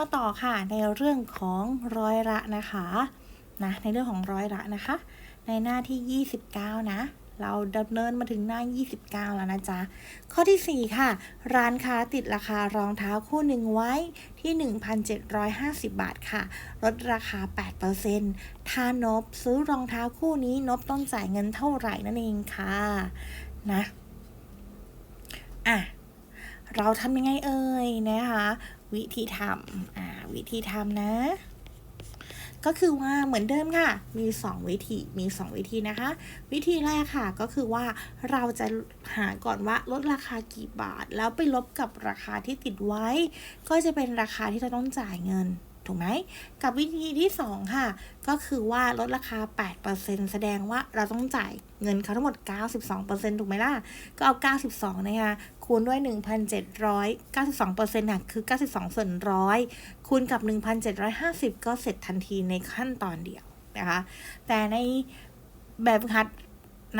มาต่อค่ะในเรื่องของร้อยละนะคะนะในเรื่องของร้อยละนะคะ ในหน้าที่ 29 นะ เราดำเนินมาถึงหน้า 29 แล้วนะจ๊ะ ข้อที่ 4 ค่ะ ร้านค้าติดราคารองเท้าคู่หนึ่งไว้ที่ 1,750 บาทค่ะ ลดราคา 8%ถ้านบซื้อรองเท้าคู่นี้นบต้องจ่ายเงินเท่าไหร่นั่นเองค่ะนะอะเราทำยังไงเอ่ยนะคะ วิธีทำอ่าวิธีทำนะ ก็คือว่าเหมือนเดิมค่ะ มี 2 วิธีมี 2 วิธีนะคะ วิธีแรกค่ะก็คือว่าเราจะหาก่อนว่าลดราคากี่บาท แล้วไปลบกับราคาที่ติดไว้ ก็จะเป็นราคาที่เราต้องจ่ายเงิน ถูกไหม กับวิธีที่ 2 ค่ะ ก็คือว่าลดราคา 8%แสดงว่าเราต้องจ่ายเงินเขาทั้งหมด 92%ถูกไหมล่ะ ก็เอา 92 นะคะ คูณด้วย 1,792%ค่ะ คือ 92 ส่วนร้อยคูณกับ 1,750 ก็เสร็จทันทีในขั้นตอนเดียวนะคะ แต่ในแบบหัด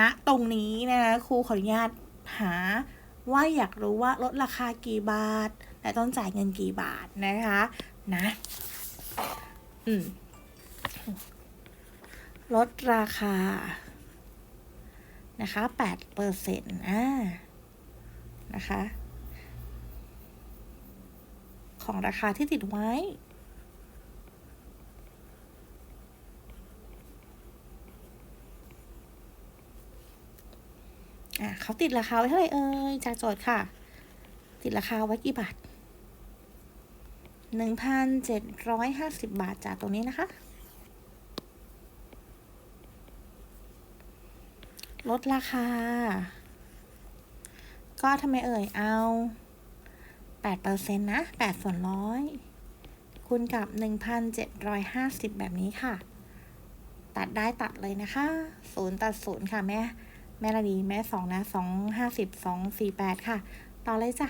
ณตรงนี้นะคะครูขออนุญาตหาว่าอยากรู้ว่าลดราคากี่บาท และต้องจ่ายเงินกี่บาทนะคะ นะ อืมลดราคา นะคะแปดเปอร์เซ็นต์อ่า นะคะ ของราคาที่ติดไว้ อ่าเขาติดราคาไว้เท่าไหร่เอ่ยจากโจทย์ค่ะ ติดราคาไว้กี่บาท หนึ่งพันเจ็ดร้อยห้าสิบบาทจากตรงนี้นะคะ ลดราคา ก็ทำไมเอ่ยเอาแปดเปอร์เซ็นต์นะแปดส่วนร้อยคูณกับหนึ่งพันเจ็ดร้อยห้าสิบแบบนี้ค่ะ ตัดได้ตัดเลยนะคะศูนย์ตัดศูนย์ค่ะแม่ แม่ละดีแม่สองนะสองห้าสิบสองสี่แปดค่ะ ต่อเลยจ้ะ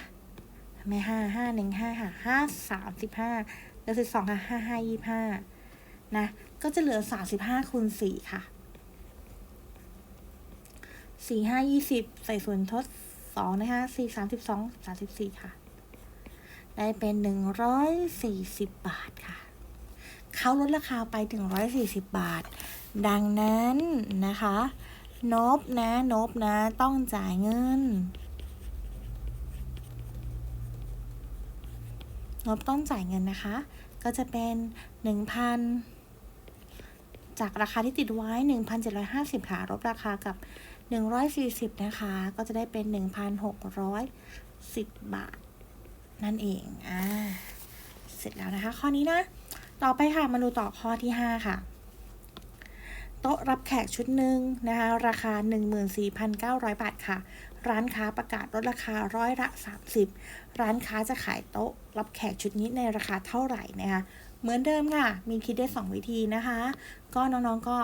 ไม่ห้าห้าหนึ่งห้าค่ะห้าสามสิบห้าเหลือสิบสองค่ะห้าห้ายี่ห้านะ ก็จะเหลือสามสิบห้าคูณสี่ค่ะสี่ห้ายี่สิบใส่ส่วนทดสองนะคะสี่สามสิบสองสามสิบสี่ค่ะ ได้เป็นหนึ่งร้อยสี่สิบบาทค่ะ เขาลดราคาไปถึงร้อยสี่สิบบาท ดังนั้นนะคะ นบนะ นบนะ ต้องจ่ายเงิน งบต้องจ่ายเงินนะคะ ก็จะเป็น 1,000 จากราคาที่ติดไว้ 1,750ค่ะลบราคากับ 140 นะคะ ก็จะได้เป็น 1,610 บาท นั่นเอง อ่า เสร็จแล้วนะคะ ข้อนี้นะ ต่อไปค่ะ มาดูต่อข้อที่ 5 ค่ะ โต๊ะรับแขกชุดหนึ่งนะคะราคา 14,900 บาทค่ะ ร้านค้าประกาศลดราคาร้อยละ 30 ร้านค้าจะขายโต๊ะรับแขกชุดนี้ในราคาเท่าไหร่นะคะเหมือนเดิมค่ะ มีคิดได้ 2 วิธีนะคะ ก็น้องๆก็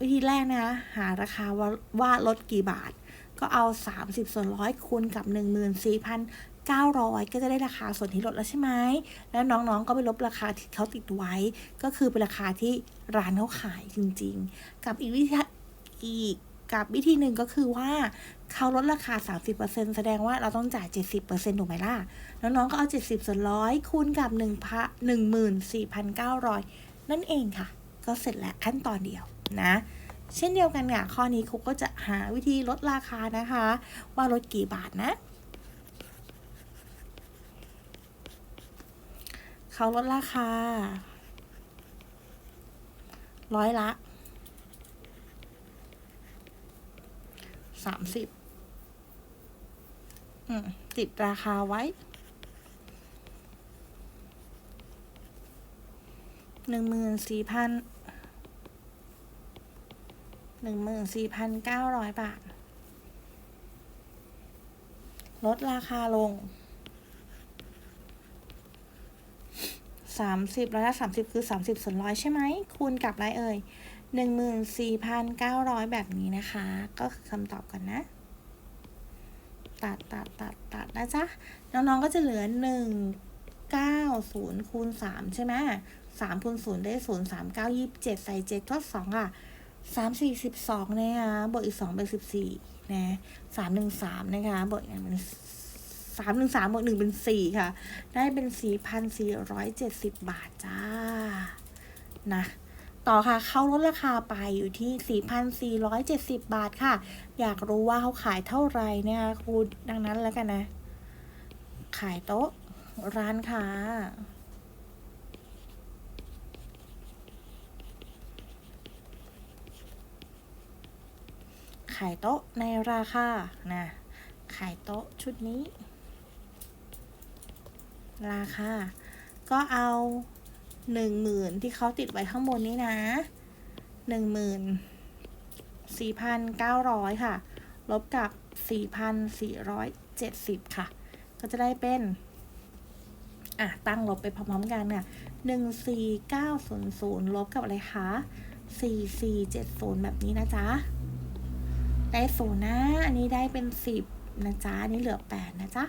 วิธีแรกนะคะ หาราคาว่าว่าลดกี่บาท ก็เอา 30 ส่วนร้อยคูณกับ 900 ก็จะได้ราคาส่วนที่ลดแล้วใช่ไหม แล้วน้องๆ ก็ไปลบราคาที่เขาติดไว้ ก็คือเป็นราคาที่ร้านเขาขายจริงๆ กับอีกวิธีอีกกับวิธีหนึ่งก็คือว่าเขาลดราคา 30%แสดงว่าเราต้องจ่าย 70%ถูกไหมล่ะ น้องๆ ก็เอา 70 ส่วนร้อยคูณกับ1พั14,900 นั่นเองค่ะ ก็เสร็จแล้วขั้นตอนเดียวนะ เช่นเดียวกันค่ะ ข้อนี้ครูก็จะหาวิธีลดราคานะคะ ว่าลดกี่บาทนะ เขาลดราคา ร้อยละสามสิบติดราคาไว้หนึ่งหมื่นสี่พันหนึ่งหมื่นสี่พันเก้าร้อยบาท ลดราคาลง สามสิบร้อยละสามสิบคือสามสิบส่วนร้อยใช่ไหม คูณกับอะไรเอ่ยหนึ่งหมื่นสี่พันเก้าร้อยแบบนี้นะคะ ก็คือคำตอบก่อนนะ ตัดตัดตัดตัดนะจ๊ะ น้องๆก็จะเหลือหนึ่งเก้าศูนย์คูณสามใช่ไหมสามคูณศูนย์ได้ศูนย์สามเก้ายี่สิบเจ็ดใส่เจ็ดทดสองอะสามสี่สิบสองนะคะบวกอีกสองเป็นสิบสี่นะสามหนึ่งสามนะคะบวกอีกอันเป็น สามหนึ่งสามบวกหนึ่งเป็นสี่ค่ะ ได้เป็นสี่พันสี่ร้อยเจ็ดสิบบาทจ้า นะ ต่อค่ะ เขาลดราคาไปอยู่ที่ 4,470 บาทค่ะ อยากรู้ว่าเขาขายเท่าไหร่เนี่ยครูดังนั้นแล้วกันนะ ขายโต๊ะ ร้านค้าขายโต๊ะในราคา นะ ขายโต๊ะชุดนี้ ราคา ก็เอาหนึ่งหมื่นที่เขาติดไว้ข้างบนนี้นะหนึ่งหมื่นสี่พันเก้าร้อยค่ะ ลบกับสี่พันสี่ร้อยเจ็ดสิบค่ะ ก็จะได้เป็น อะ ตั้งลบไปพร้อมๆกันเนี่ยหนึ่งสี่เก้าศูนย์ศูนย์ลบกับอะไรคะสี่สี่เจ็ดศูนย์แบบนี้นะจ๊ะ ได้ศูนย์นะ อันนี้ได้เป็นสิบ นะจ๊ะนนี้เหลือแปดนะจ๊ะ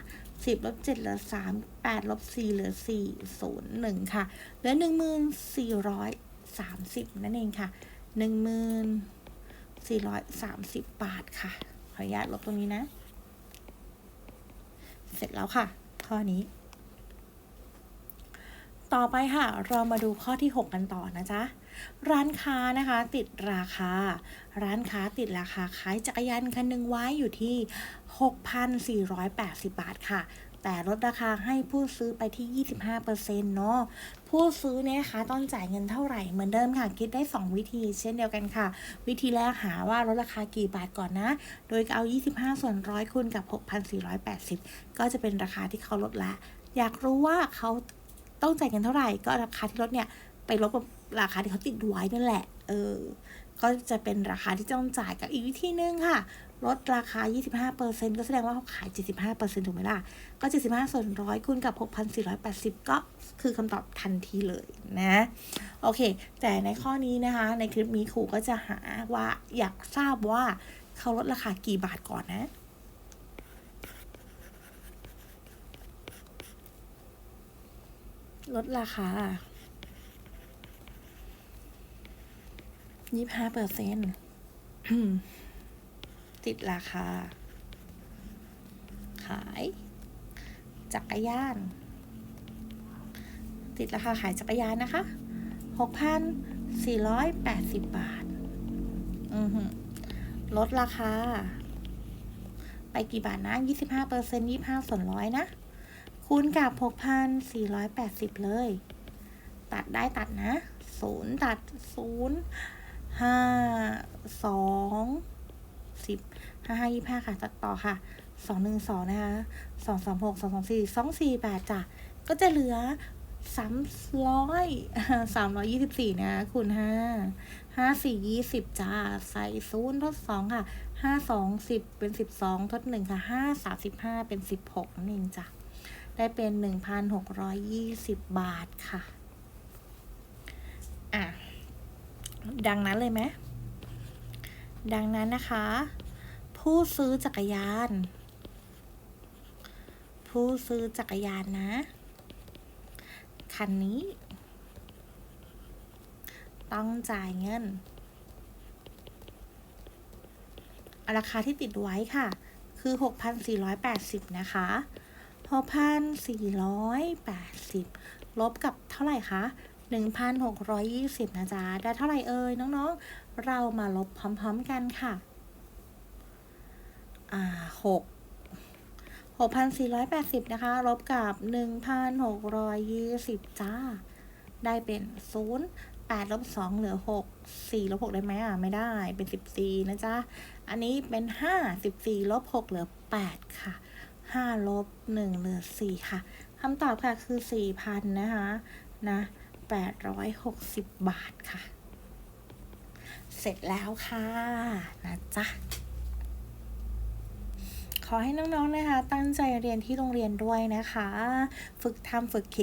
สิบลบเจ็ดเหลือสามแปดลบสี่เหลือสี่ศูนย์หนึ่งค่ะ เหลือหนึ่งหมื่นสี่ร้อยสามสิบนั่นเองค่ะหนึ่งหมื่นสี่ร้อยสามสิบบาทค่ะ ขออนุญาตลบตรงนี้นะ เสร็จแล้วค่ะ ข้อนี้ ต่อไปค่ะ เรามาดูข้อที่ 6 กันต่อนะจ๊ะ ร้านค้านะคะติดราคา ร้านค้าติดราคาขายจักรยานคันหนึ่งไว้อยู่ที่ 6,480 บาทค่ะ แต่ลดราคาให้ผู้ซื้อไปที่ 25%เนาะผู้ซื้อเนี่ยนะคะต้องจ่ายเงินเท่าไหร่เหมือนเดิมค่ะ คิดได้ 2 วิธี เช่นเดียวกันค่ะ วิธีแรกหาว่าลดราคากี่บาทก่อนนะ โดยเอา 25 ส่วนร้อยคูณกับ 6,480 ก็จะเป็นราคาที่เขาลดละ อยากรู้ว่าเขาต้องจ่ายเงินเท่าไหร่ ก็ราคาที่ลดเนี่ยไปลบกับ ราคาที่เขาติดไว้นั่นแหละ เออ ก็จะเป็นราคาที่ต้องจ่ายกับอีกวิธีนึงค่ะ ลดราคา 25%ก็แสดงว่าเขาขาย 75%ถูกไหมล่ะ ก็ 75 ส่วนร้อยคูณกับ 6,480 ก็คือคำตอบทันทีเลยนะ โอเค แต่ในข้อนี้นะคะ ในคลิปนี้ครูก็จะหาว่าอยากทราบว่าเขาลดราคากี่บาทก่อนนะลดราคา ยี่ห้าเปอร์เซ็นต์ติดราคา ขาย จักรยาน ติดราคาขายจักรยานนะคะหกพันสี่ร้อยแปดสิบบาท อือหือลดราคา ไปกี่บาทนะยี่สิบห้าเปอร์เซ็นต์ยี่ห้าส่วนร้อยนะ คูณกับหกพันสี่ร้อยแปดสิบเลย ตัดได้ตัดนะศูนย์ตัดศูนย์ ห้าสองสิบห้าห้ายี่ห้าค่ะตัดต่อค่ะสองหนึ่งสองนะคะสองสามหกสองสองสี่สองสี่แปดจ้ะก็จะเหลือสามร้อยสามร้อยยี่สิบสี่นะคูณห้าห้าสี่ยี่สิบจ้าใส่ศูนย์ทดสองค่ะห้าสองสิบเป็นสิบสองทดหนึ่งค่ะห้าสามสิบห้าเป็นสิบหกนั่นเองจ้ะได้เป็นหนึ่งพันหกร้อยยี่สิบบาทค่ะอะ ดังนั้นเลยไหมดังนั้นนะคะ ผู้ซื้อจักรยาน ผู้ซื้อจักรยานนะ คันนี้ ต้องจ่ายเงิน ราคาที่ติดไว้ค่ะ คือ 6,480 นะคะ6,480 ลบกับเท่าไหร่คะ 1,620 นะจ๊ะ ได้เท่าไหร่เอ่ยน้องๆ เรามาลบพร้อมๆกันค่ะ อ่า6 6,480นะคะ ลบกับ1,620จ้า ได้เป็น0 8ลบ2เหลือ6 4ลบ6ได้ไหมอะ ไม่ได้ เป็น14นะจ๊ะ อันนี้เป็น5 14ลบ6เหลือ8ค่ะ5ลบ1เหลือ4ค่ะคำตอบค่ะคือ4,000นะคะ นะ 860 บาทค่ะ เสร็จแล้วค่ะนะจ๊ะขอให้น้องๆนะคะ ตั้งใจเรียนที่โรงเรียนด้วยนะคะ ฝึกทำฝึกคิด